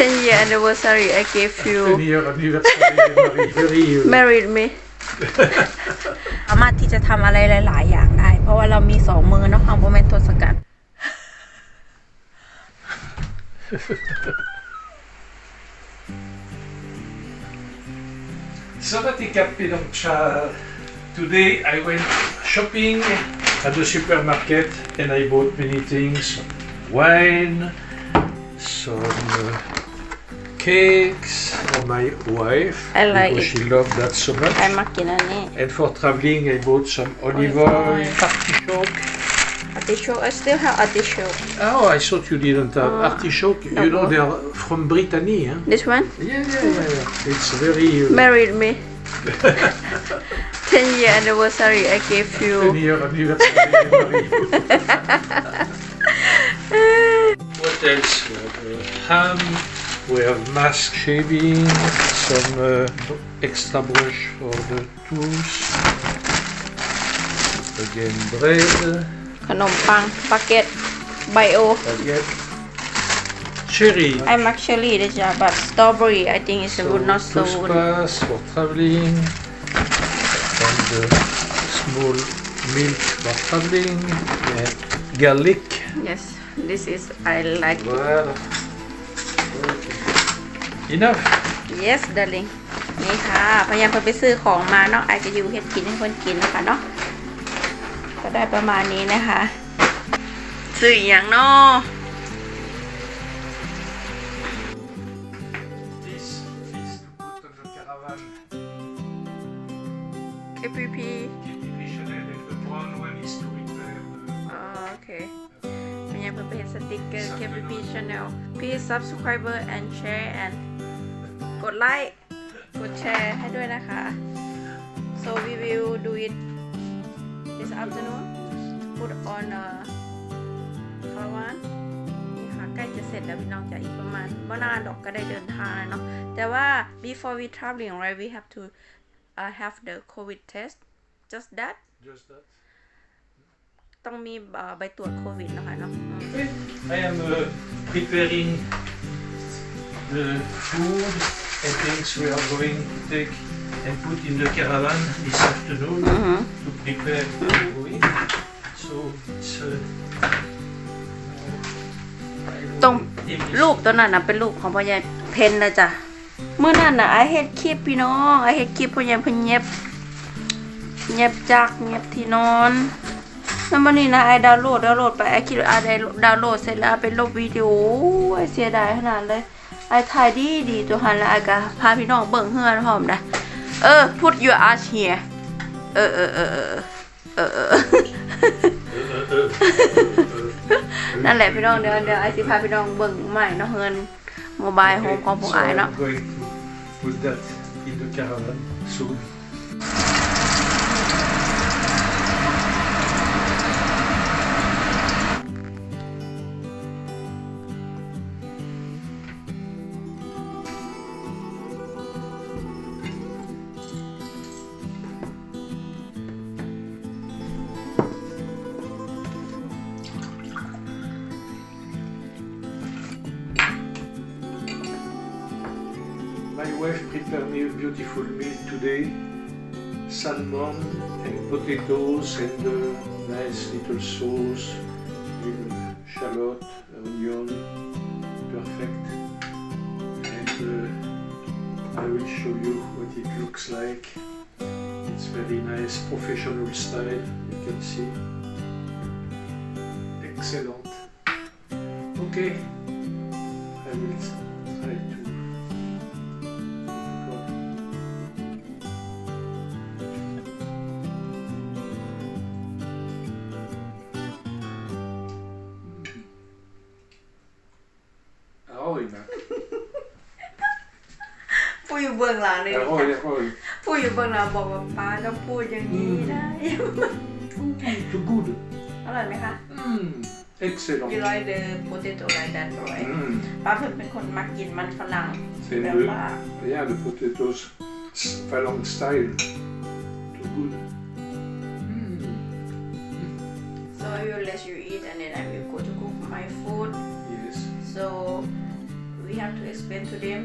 10 year anniversary I gave you 10 year anniversary, Marie, very uh, married me สามารถที่จะทำอะไรหลาย ๆ อย่างได้ เพราะว่าเรามีสองมือเนาะของโมเมนต์ทศกัณฐ์ Sabaticappi, donc uh, today I went shopping at the supermarket and I bought many things wine, some uh, cakes for my wife I like because it. she loved that so much. I makinani. And for traveling, I bought some olive, oil, artichoke. Artichoke. I still have artichoke. Oh, I thought you didn't have uh, artichoke. No you know they are from Brittany, huh? This one? Yeah, yeah, yeah. yeah. It's very. Uh, Married me. 10 year anniversary I gave you. 10 year anniversary. what else? Uh, ham. We have mask shaving. Some uh, extra brush for the tools. Again, bread. ขนมปังปาเกตไบโอ Again, cherry. I make cherry ด้วยจ้ะ but strawberry I think is good not so good toothpaste for traveling. And uh, small milk for traveling. And garlic. yes this is I like Voilà. Okay. Enough. yes darling นี่ค่ะพยายามเพิ่นไปซื้อของมาเนาะไอจะอยู่เฮ็ดกินให้เพิ่นกินนะคะเนาะก็ได้ประมาณนี้นะคะ ซื้ออหย่างเนาะ This is to put on the caravan. KPP KTP Chanel and the brown one is to repair the อ๋อโอเคพยายามเพิ่นไปเฮ็ดสติกเกอร์ KPP Channel please subscriber and share and กดไลค์ กดแชร์ให้ด้วยนะคะ so we will do it this afternoon put on a caravan นี่ค่ะใกล้จะเสร็จแล้วพี่น้องจะอีกประมาณว่านานดอกก็ได้เดินทางแล้วเนาะ แต่ว่า before we traveling right we have to uh, have the COVID test just that just that. ต้องมีเอ่อใบตรวจโควิดนะคะเนาะอืม Okay. I am uh, preparing the food and things we are going to take and put in the caravan this afternoon to prepare for going. So it's uh, ตรง English. รูปตัวนั้นนะเป็นรูปของพ่อใหญ่เพนนะจ๊ะเมื่อนั้นนะไอเฮ็ดคลิปพี่น้องไอเฮ็ดคลิปพ่อใหญ่เพิ่นเย็บเย็บจักรเย็บที่นอนแล้ววันนี้นะไอดาวน์โหลดดาวน์โหลดไปไอคิดว่าไอได้ดาวน์โหลดเสร็จแล้วไอไปลบวิดีโอไอเสียดายขนาดเลย ไอถ่ายดีดีตัวหันแล้วไอก็พาพี่น้องเบิ่งเฮือนพร้อมนะเออ put your ass here เออเออเออเออเออเออนั่นแหละพี่น้องเดี๋ยวเดี๋ยวไอซิพาพี่น้องเบิ่งใหม่เนาะเฮือนโมบายโฮมของพวก so ไอายเนาะ I'm going to put that in the caravan soon. Salmon and potatoes and a nice little sauce with shallot, onion, perfect. And uh, I will show you what it looks like. It's very nice, professional style, you can see. Excellent. Okay, อยู่เบื้องหลังเลย Ahoj, ahoj. ผู้อยู่เบื้องหลังบอกว่าป้าต้องพูดอย่างนี้ได้ Too good. อร่อยไหมคะ Mm, excellent. You like the potato like that right Mm, ป้าเพิ่งเป็นคนมักกินมันฝรั่ง c'est แบบ le, ว่า yeah, the potatoes s- phalanx style. Too good. Mm, so I will let you eat and then I will go to cook my food yes. so we we have to explain to them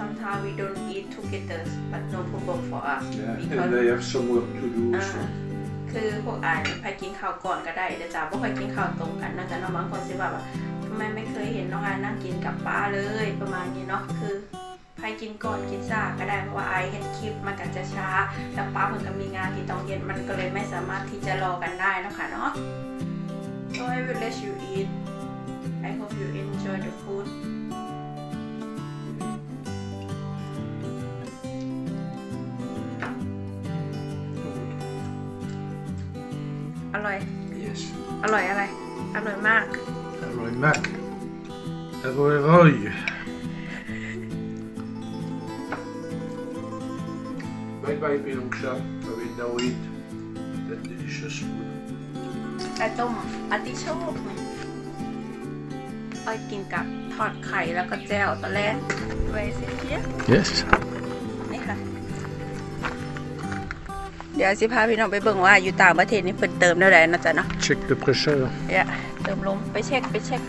sometimes we don't eat together but no problem for us Yeah, because and I have some work to do. อ่า So. คือพวกอายไปกินข้าวก่อนก็ได้เดี๋ยวจ้าบ่ค่อยกินข้าวตรงกันนะจ๊ะน้องบางคนสิว่าแบบทำไมไม่เคยเห็นน้องอายนั่งกินกับป้าเลยประมาณนี้เนาะคือใครกินก่อนกินซ่าก็ได้เพราะว่าอายเห็นคลิปมันก็จะช้าแล้วป้าเพิ่นก็มีงานที่ต้องเย็นมันก็เลยไม่สามารถที่จะรอกันได้เนาะค่ะเนาะ so I will let you eat I hope you enjoy the food อร่อยอะไร อร่อยมาก Roy Mac. Roy Roy. Bye bye, Pinoncha. I will now eat that delicious food. ไก่ต้มอาติโชคเนี่ยไปกินกับทอดไข่แล้วก็แจ่วตอนแรกไว้เสียเชีย Yes. เดี๋ยวสิพาพี่น้องไปเบิ่งว่าอยู่ต่างประเทศนี่เพิ่นเติมเท่าไหร่นะจ๊ะเนาะ Check the pressure. เดี๋ยวเติมลมไปเช็คไปเช็ค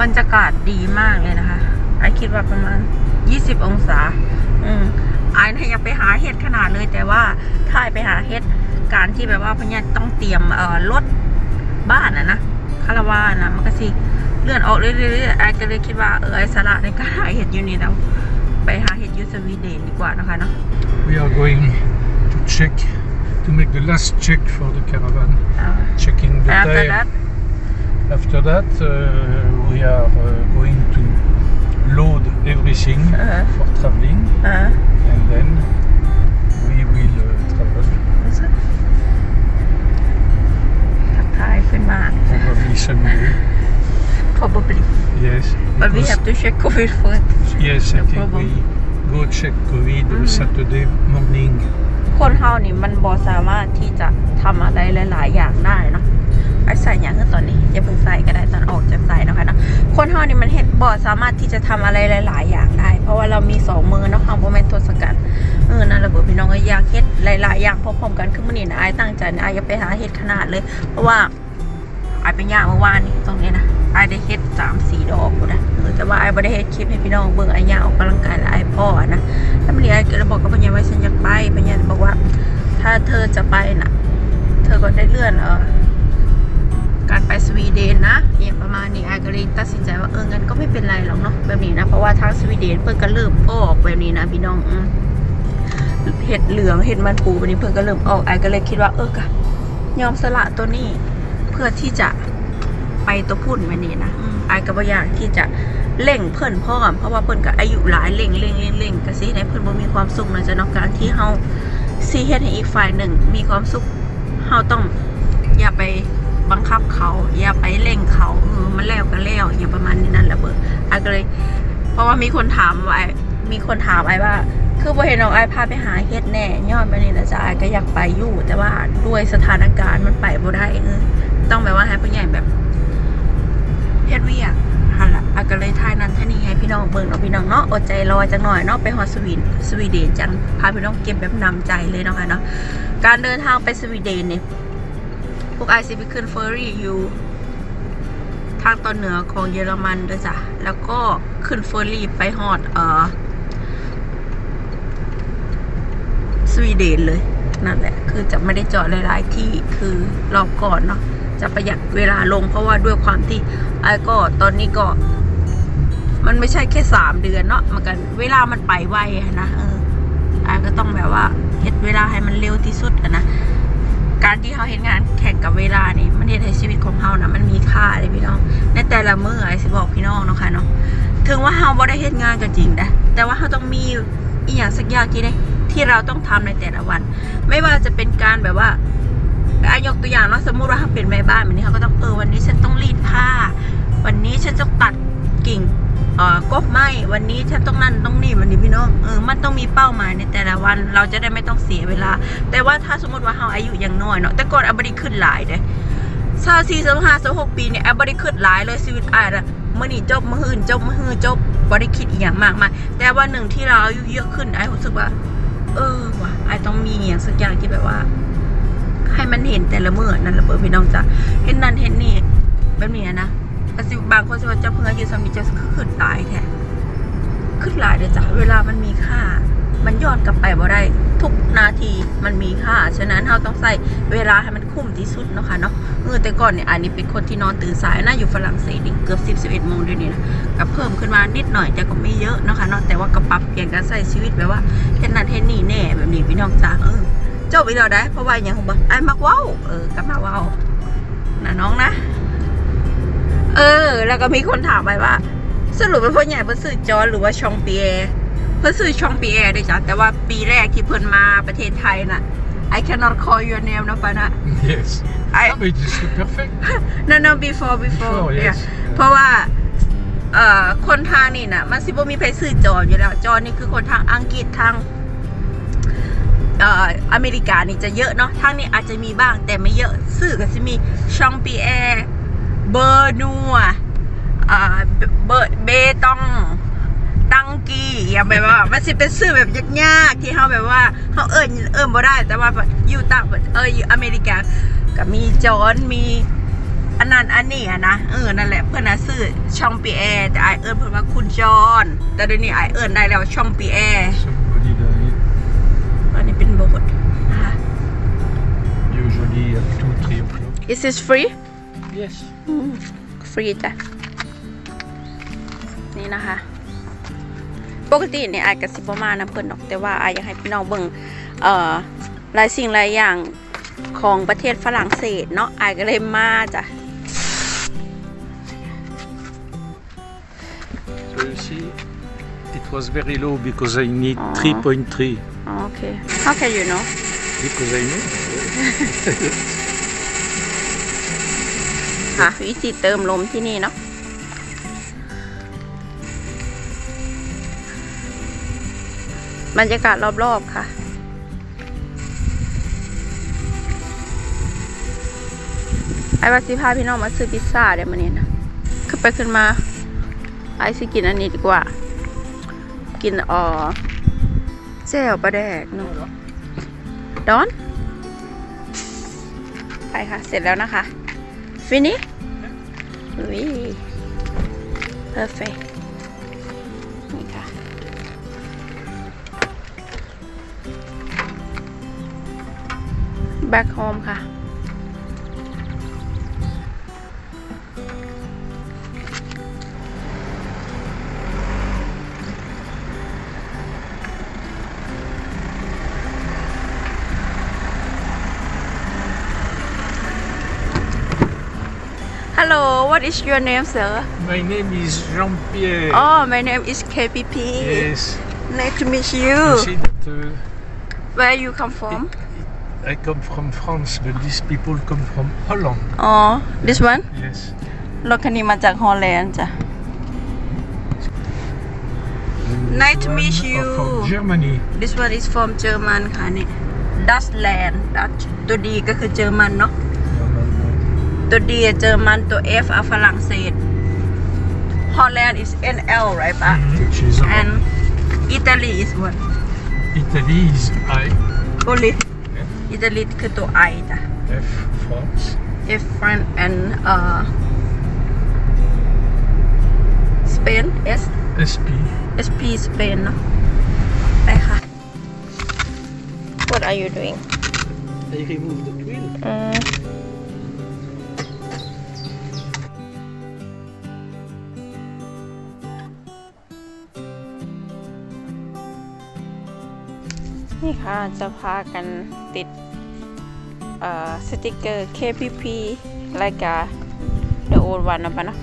บรรยากาศดีมากเลยนะคะไอคิดว่าประมาณ 20 องศา อืมไอ้นะอยากไปหาเห็ดขนาดเลยแต่ว่าถ้าไอ้ไปหาเห็ดการที่แบบว่าพญาต้องเตรียมเอ่อรถบ้านอะนะคาราวานนะมันก็สิเลื่อนออกเรื่อยๆไอ้ก็เลยคิดว่าเออไอ้สาระในการหาเห็ดอยู่นี่แล้วไปหาเห็ดอยูสวีเดนดีกว่านะคะเนาะ We are going to check to make the last check for the caravan uh, checking the after tire that? after that uh, we are uh, going to load everything -huh. for traveling -huh. and then we will uh, travel Is it? probably Sunday probably yes but we have to check covid for it yes no I think problem. we go check covid mm -hmm. saturday morning คนเฮานี่มันบอสามารถที่จะทำอะไรหลาย ๆ อย่างได้เนาะไอ้ใส่อย่างขึ้นตอนนี้อย่าเพิ่งใส่ก็ได้ตอนออกจะใส่นะคะเนาะคนเฮานี่มันเห็นบอสามารถที่จะทำอะไรหลาย ๆ อย่างได้ เพราะว่าเรามีสองมือเนาะเฮาบ่แม่นทศกัณฐ์เออนั่นแหละเบ่พี่น้องก็อยากเฮ็ดหลาย ๆ อย่างพร้อมๆกันคือมื้อนี้นะอ้ายตั้งใจนะอ้ายอยากไปหาเฮ็ดขนาดเลย เพราะว่า อายไปย่างเมื่อวานนี่ตรงนี้นะอายได้เฮ็ด3-4ดอกพุ่นนะเออแต่ว่าอ้ายบ่ได้เฮ็ดคลิปให้พี่น้องเบิ่งอายย่างออกกำลังกายแล้วอ้ายพ่อนะแล้วมันนี้ไอ้ก็บอกกับพญาว่าฉันอยากไปพญาบอกว่า ถ้าเธอจะไปนะเธอก็ได้เลื่อนเออการไปสวีเดนนะเนี่ยประมาณนี้ไอก็เลยตัดสินใจว่าเอองั้นก็ไม่เป็นไรหรอกเนาะแบบนี้นะเพราะว่าทางสวีเดนเพิ่นก็เริ่มออกแบบนี้นะพี่น้องเห็ดเหลืองเห็ดมันปูแบบนี้เพิ่นก็เริ่มออกไอก็เลยคิดว่าเออกะยอมสละตัวนี้ พื่อที่จะไปตัวพุ่นแบบนี้นะอืมไอ้ก็บ่อยากที่จะเล่งเพิ่นพ่อมเพราะว่าเพิ่นก็อายุหลายเล่งเล่งเล่งเล่งก็สิให้เพิ่นบ่มีความสุขนะจ๊ะเนาะการที่เฮาสิเฮ็ดให้อีกฝ่ายหนึ่ง มีความสุขเฮาต้องอย่าไปบังคับเขา อย่าไปเล่งเขาเออมันแล้วก็แล้วอย่างประมาณนี้นั่นแหละเบิดไอ้ก็เลย เพราะว่ามีคนถามว่าไอ้มีคนถามไอ้ว่า คือบ่เห็นน้องไอ้พาไปหาเฮ็ดแน่ยอดมานี่นะจ๊ะไอ้ก็อยากไปอยู่ แต่ว่าด้วยสถานการณ์มันไปบ่ได้เออ ต้องแบบว่าให้ผู้ใหญ่แบบเฮ็ดเวียกหันละอาก็เลยทายนั้นท่านี้ให้พี่น้องเบิ่งเนาะพี่น้องเนาะอดใจรอจังหน่อยเนาะไปฮอสวีสวีเดนจังพาพี่น้องเก็บแบบนำใจเลยเนาะค่ะเนาะการเดินทางไปสวีเดนเนี่ยพวกไอซีไปขึ้นเฟอร์รี่อยู่ทางตอนเหนือของเยอรมันด้วยจ้ะ แล้วก็ขึ้นเฟอร์รี่ไปฮอดเออสวีเดนเลย นั่นแหละ คือจะไม่ได้จอดหลาย ๆ ที่คือรอบก่อนเนาะ จะประหยัดเวลาลง เพราะว่าด้วยความที่ไอ้ก็ตอนนี้ก็ มันไม่ใช่แค่สามเดือนเนาะมันกันเวลามันไปไวนะเออไอ้ก็ต้องแบบว่าเฮ็ดเวลาให้มันเร็วที่สุดนะการที่เขาเห็นงานแข่งกับเวลานี่มันเฮ็ดให้ชีวิตของเขานะมันมีค่าเลยพี่น้อง ในแต่ละมือไอ้สิบอกพี่น้องเนาะค่ะเนาะถึงว่าเราบ่ได้เฮ็ดงานก็จริงนะแต่ว่าเราต้องมีอีหยังสักอย่างที่ได้ที่เราต้องทำในแต่ละวัน ไม่ว่าจะเป็นการแบบว่า อายกตัวอย่างเนาะสมมุติว่าเขาเป็นแม่บ้านแบบนี้เขาก็ต้องเออวันนี้ฉันต้องรีดผ้า วันนี้ฉันต้องตัดกิ่งเอ่อกกไม้วันนี้ฉันต้องนั่นต้องนี่วันนี้พี่น้องเออมันต้องมีเป้าหมายในแต่ละวันเราจะได้ไม่ต้องเสียเวลา แต่ว่าถ้าสมมติว่าเราอายุยังน้อยเนาะแต่ก่อนอับริขึ้นหลายเด้ซาซีสามห้าสหกปีเนี่ยอับริขึ้นหลายเลยชีวิตอายอะเมื่อนี่จบมื่อหื่นจบมื่อหื่นจบบริคิดอีกอย่างมากมายแต่ว่าหนึ่งที่เราอายุเยอะขึ้นไอ้รู้สึกว่า เออว่ะไอ้ต้องมีอย่างสักอย่างที่แบบว่า ให้มันเห็นแต่ละเมื่อนั่นละเบิดพี่น้องจ้ะเห็นนั่นเห็นนี่แบบนี้นะแต่สิบางคนสิว่าเจ้าเพิ่งอายุสามีจะขึ้นหลายแท้ขึ้นหลายเดี๋ยวจ้ะเวลามันมีค่า มันย้อนกลับไปบ่ได้ทุกนาทีมันมีค่า ฉะนั้นเราต้องใส่เวลาให้มันคุ้มที่สุดเนาะค่ะเนาะเออแต่ก่อนเนี่ยอันนี้เป็นคนที่นอนตื่นสายนะอยู่ฝรั่งเศสเกือบ10 11โมงดี๋ยนี้นะก็เพิ่มขึ้นมานิดหน่อยแต่ก็ไม่เยอะเนาะค่ะเนาะแต่ว่าก็ปรับเปลี่ยนการใช้ชีวิตแบบว่าเฮ็ดนั่นเฮ็ดนี่แน่แบบนี้พี่น้องจ้าเออ จบอีกแล้วได้เพราะว่าอย่างของบ่ไอ้มักเว้าเออกลับมาเว้านะน้องนะ เออ แล้วก็มีคนถามไปว่า สรุปเป็นพ่อใหญ่เพิ่นซื้อจอร์จหรือว่าชองเปียร์เพิ่นซื้อชองเปียร์ด้วยจ้ะแต่ว่าปีแรกที่เพิ่นมาประเทศไทยน่ะ I cannot call your name นะปะนะ Yes. I Ah, but it's perfect. no no before before Before, yes. yeah เพราะว่าเอ่อคนทางนี่น่ะ มันสิบ่มีใครซื้อจออยู่แล้ว จอนี่คือคนทางอังกฤษทางเอเมริกานี่จะเยอะเนาะทางนี้อาจจะมีบ้างแต่ไม่เยอะซื้อก็จะมีชองปีแอร์เบอร์นัวเบอร์เบตองตังกี้อย่างแบบว่า มันสิเป็นชื่อแบบยากๆที่เขาแบบว่าเขาเอิ้นเอิ้นบ่ได้ แต่ว่าอยู่ต่างประเอออยู่อเมริกาก็มีจอห์นมีอันนั้นอันนี้อะนะเออนั่นแหละเพื่อนนะซื้อช่องปีแอร์แต่ไอายเอิ้นเพิ่นว่าคุณจอห์นแต่เดี๋ยวนี้ไอายเอิ้นได้แล้วช่องปีแอร์ อันนี้เป็นโบสถ์นะคะ Usually at 2, 3 o'clock. Is this free Yes. ฟรีจ้ะ นี่นะคะ ปกติเนี่ยอายกับสิบมานะเพิ่นดอกแต่ว่าอายอยากให้พี่น้องเบิ่งเอ่อหลายสิ่งหลายอย่างของประเทศฝรั่งเศสเนาะอายก็เลยมาจ้ะ So you see, it was very low because I need Aw. 3.3. อ๋อโอเค How can you know Because I know. ค่ะวิธีเติมลมที่นี่เนาะบรรยากาศรอบๆค่ะ ไอ้ว่าสิพาพี่น้องมาซื้อพิซซ่าเดี๋ยวมันนี้นะขึ้นไปขึ้นมา ไอ้สิกินอันนี้ดีกว่า กินอ๋อ แจ่วปลาแดกเนาะดอน ไปค่ะ เสร็จแล้วนะคะฟินิวิเพอร์เฟนี่ค่ะแบ็คโฮมค่ะ Hello what is your name sir My name is Jean-Pierre. Oh my name is KPP Yes. Nice to meet You you see that uh, Where you come from I come from France, but these people come from Holland. อ๋อ this one Yes. รถคันนี้มาจากฮอลแลนด์จ้ะ And this Nice to one meet are you. From Germany. this one is from German ค่ะนี่ Dutchland Dutch ตัวดีก็คือเยอรมันเนาะ ตัวดีเยอรมันตัว F อ่ะฝรั่งเศส Holland is NL right ปะ Which is and Italy is what Italy is I. only อิตาลีคือตัว I จ้ะ F France. F France and uh Spain S SP. SP Spain เนาะไปค่ะ What are you doing I remove the wheel. อื นี่ค่ะจะพากันติดสติกเกอร์ KPP รายการ The Old One นะปะเนาะ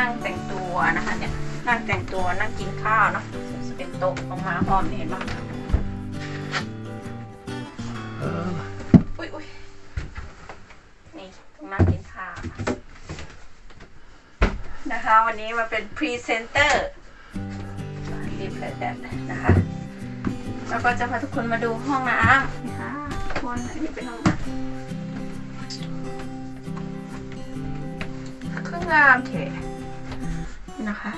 นั่งแต่งตัวนะคะเนี่ยนั่งแต่งตัวนั่งกินข้าวเนาะเป็นโต๊ะลงมาพร้อมเห็นปะอุ้ยอุ้ยนี่ต้องนั่งกินข้าวนะคะ วันนี้มาเป็นพรีเซนเตอร์รีบเลยแบบนะคะแล้วก็จะพาทุกคนมาดูห้องน้ำนะคะทุกคนอันนี้เป็นห้องน้ำเครื่องงามเถอะ นะคะ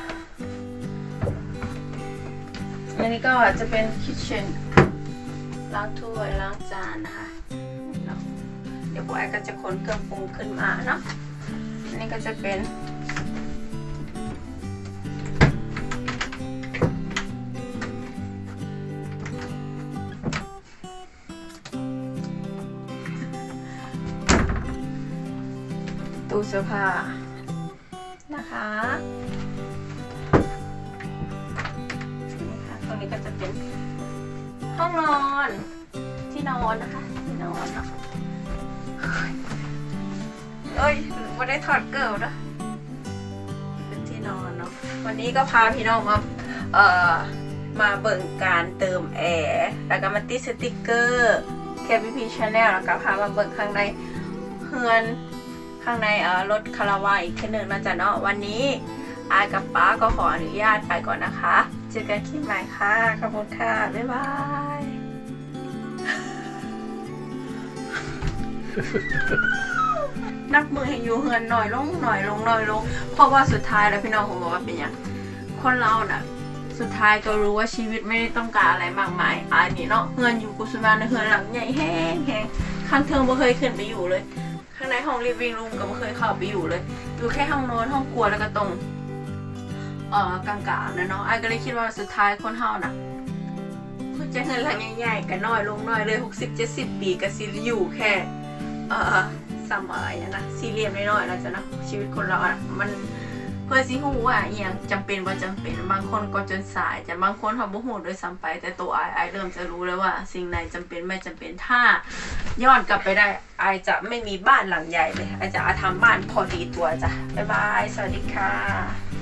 อันนี้ก็จะเป็นคิทเช่นล้างถ้วยล้างจานนะคะเดี๋ยวพวกไอ้ก็จะขนเครื่องปรุงขึ้นมาเนาะอันนี้ก็จะเป็นตู้เสื้อผ้า นะคะนี่ค่ะตรงนี้ก็จะเป็นห้องนอนที่นอนนะคะที่นอนเนาะเอ้ยไม่ได้ถอดเกิลนะเป็นที่นอนเนาะวันนี้ก็พาพี่น้องมาเอ่อมาเบิ่งการเติมแอร์แล้วก็มาติดสติกเกอร์ KBP Channel แล้วก็พามาเบิ่งข้างในเฮือน ข้างในเอ่อรถคาราวานอีกทีหนึ่งนะจ๊ะเนาะวันนี้อายกับป้าก็ขออนุญาตไปก่อนนะคะ เจอกันคลิปใหม่ค่ะ ขอบคุณค่ะ บ๊ายบาย นับมือให้อยู่เฮือนหน่อยลงหน่อยลงหน่อยลง เพราะว่าสุดท้ายแล้วพี่น้องผมบอกว่าเป็นอย่างคนเราน่ะ สุดท้ายก็รู้ว่าชีวิตไม่ได้ต้องการอะไรมากมายอันนี้เนาะเฮือนอยู่กุสุมาในเฮือนหลังใหญ่แห้งแห้งข้างเทิงบ่เคยขึ้นไปอยู่เลย ข้างในห้องลิฟวิ่งรูมก็ไม่เคยเข้าไปอยู่เลย อยู่แค่ห้องนอนห้องครัวแล้วก็ตรงเอ่อกลางๆนะเนาะไอ้ก็เลยคิดว่าสุดท้ายคนเฮาน่ะคุณจะเงินหลังใหญ่ๆกันน้อยลงน้อยเลย60 70ปีก็สิอยู่แค่เอ่อซัมอะไรนะสี่เหลี่ยมน้อยๆแล้วจ้ะนะชีวิตคนเราอะมัน พื่อสิหูว่าอหยังจำเป็นบ่จำเป็นบางคนก็จนสาย แต่บางคนเขาบ่ฮู้โดวยซ้ำไป แต่ตัวไอไอเริ่มจะรู้แล้วว่า สิ่งไหนจำเป็นไม่จำเป็นถ้าย้อนกลับไปได้ไอจะไม่มีบ้านหลังใหญ่เลยไอจะทำบ้านพอดีตัวจ้ะบ๊ายบายสวัสดีค่ะ